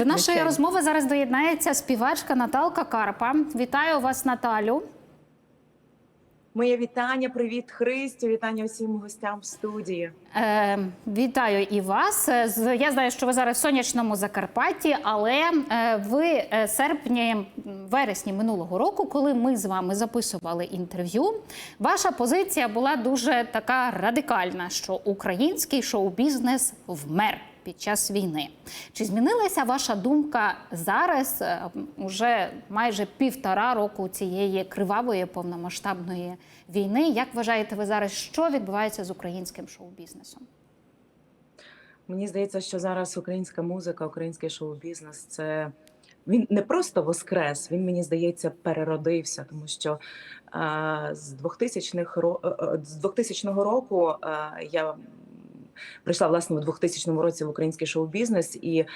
До нашої Звичайно. розмови зараз доєднається співачка Наталка Карпа. Вітаю вас, Наталю. Моє вітання, привіт, Христю, вітання усім гостям в студії. Е, вітаю і вас. З- Я знаю, що ви зараз в сонячному Закарпатті, але е, ви е, серпні, вересні минулого року, коли ми з вами записували інтерв'ю, ваша позиція була дуже така радикальна, що український шоу-бізнес вмер. Під час війни чи змінилася ваша думка зараз, е, уже майже півтора року цієї кривавої повномасштабної війни? Як вважаєте ви зараз, що відбувається з українським шоу-бізнесом? Мені здається, що зараз українська музика, український шоу-бізнес це він не просто воскрес, він мені здається переродився, тому що е, з 2000-х ро- е, е, з 2000 року е, я. Прийшла власне у 2000 році в український шоу-бізнес, і е,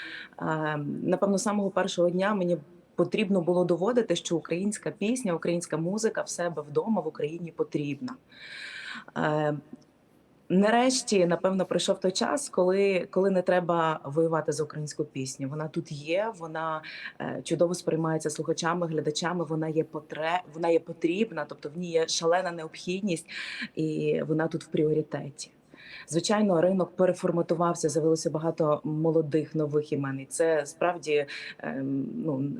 напевно, самого першого дня мені потрібно було доводити, що українська пісня, українська музика в себе вдома в Україні потрібна. Е, Нарешті, напевно, прийшов той час, коли, коли не треба воювати за українську пісню. Вона тут є, вона е, чудово сприймається слухачами, глядачами. Вона є потре, вона є потрібна, тобто в ній є шалена необхідність, і вона тут в пріоритеті. Звичайно, ринок переформатувався, з'явилося багато молодих нових імен. І це справді ем, ну,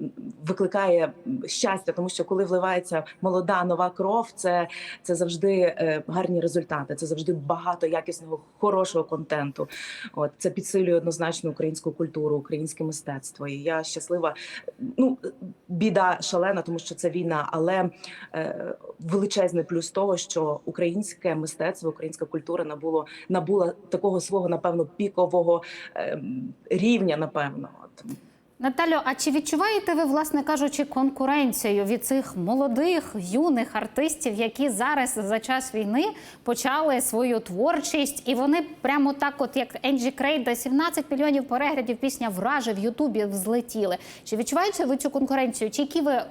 викликає щастя, тому що коли вливається молода нова кров, це, це завжди е, гарні результати. Це завжди багато якісного, хорошого контенту. От це підсилює однозначно українську культуру, українське мистецтво. І я щаслива. Ну біда шалена, тому що це війна, але е, величезний плюс того, що українське мистецтво, українська культура набуло набула такого свого, напевно, пікового ем, рівня. Напевно, Наталю, а чи відчуваєте ви, власне кажучи, конкуренцію від цих молодих юних артистів, які зараз за час війни почали свою творчість, і вони прямо так, от як Енджі Крейда, 17 мільйонів переглядів пісня враже в Ютубі взлетіли. Чи відчуваєте ви цю конкуренцію? Чи які ви е,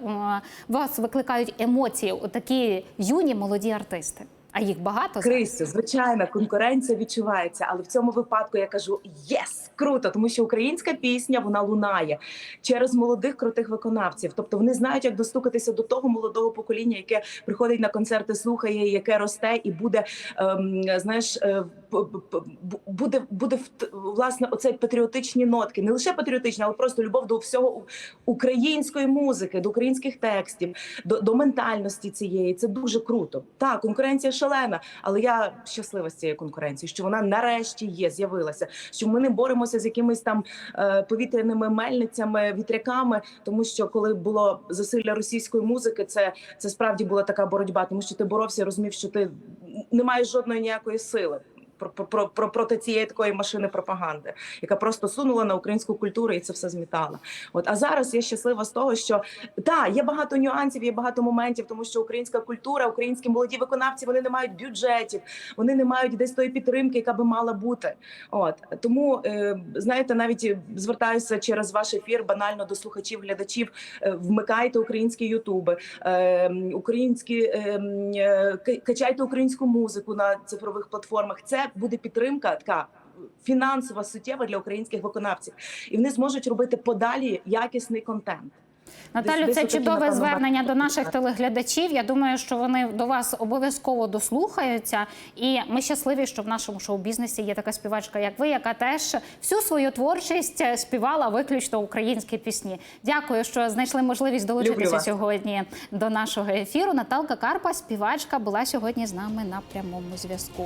вас викликають емоції? Такі юні молоді артисти? А їх багато? Кристю, звичайно, конкуренція відчувається, але в цьому випадку я кажу єс, круто, тому що українська пісня вона лунає через молодих крутих виконавців. Тобто вони знають, як достукатися до того молодого покоління, яке приходить на концерти, слухає, яке росте, і буде ем, знаєш, е, буде буде власне оцей патріотичні нотки, не лише патріотичні, але просто любов до всього української музики, до українських текстів, до, до ментальності цієї. Це дуже круто. Так, конкуренція шалена, але я щаслива з цією конкуренцією, що вона нарешті є, з'явилася. Що ми не боремося з якимись там е, повітряними мельницями, вітряками, тому що коли було засилля російської музики, це, це справді була така боротьба, тому що ти боровся, розумів, що ти не маєш жодної ніякої сили. Про, про, про, про проти цієї такої машини пропаганди, яка просто сунула на українську культуру і це все змітала. От а зараз я щаслива з того, що так, є багато нюансів, є багато моментів, тому що українська культура, українські молоді виконавці вони не мають бюджетів, вони не мають десь тої підтримки, яка би мала бути. От тому е, знаєте, навіть звертаюся через ваш ефір банально до слухачів, глядачів. е, Вмикайте українські ютуби, е, українські е, е, качайте українську музику на цифрових платформах. Це буде підтримка така. Фінансова суттєва для українських виконавців, і вони зможуть робити подалі якісний контент. Наталю, це чудове звернення до наших телеглядачів. Я думаю, що вони до вас обов'язково дослухаються. І ми щасливі, що в нашому шоу-бізнесі є така співачка, як ви, яка теж всю свою творчість е, співала виключно українські пісні. Дякую, що знайшли можливість долучитися сьогодні до нашого ефіру. Наталка Карпа, співачка, була сьогодні з нами на прямому зв'язку.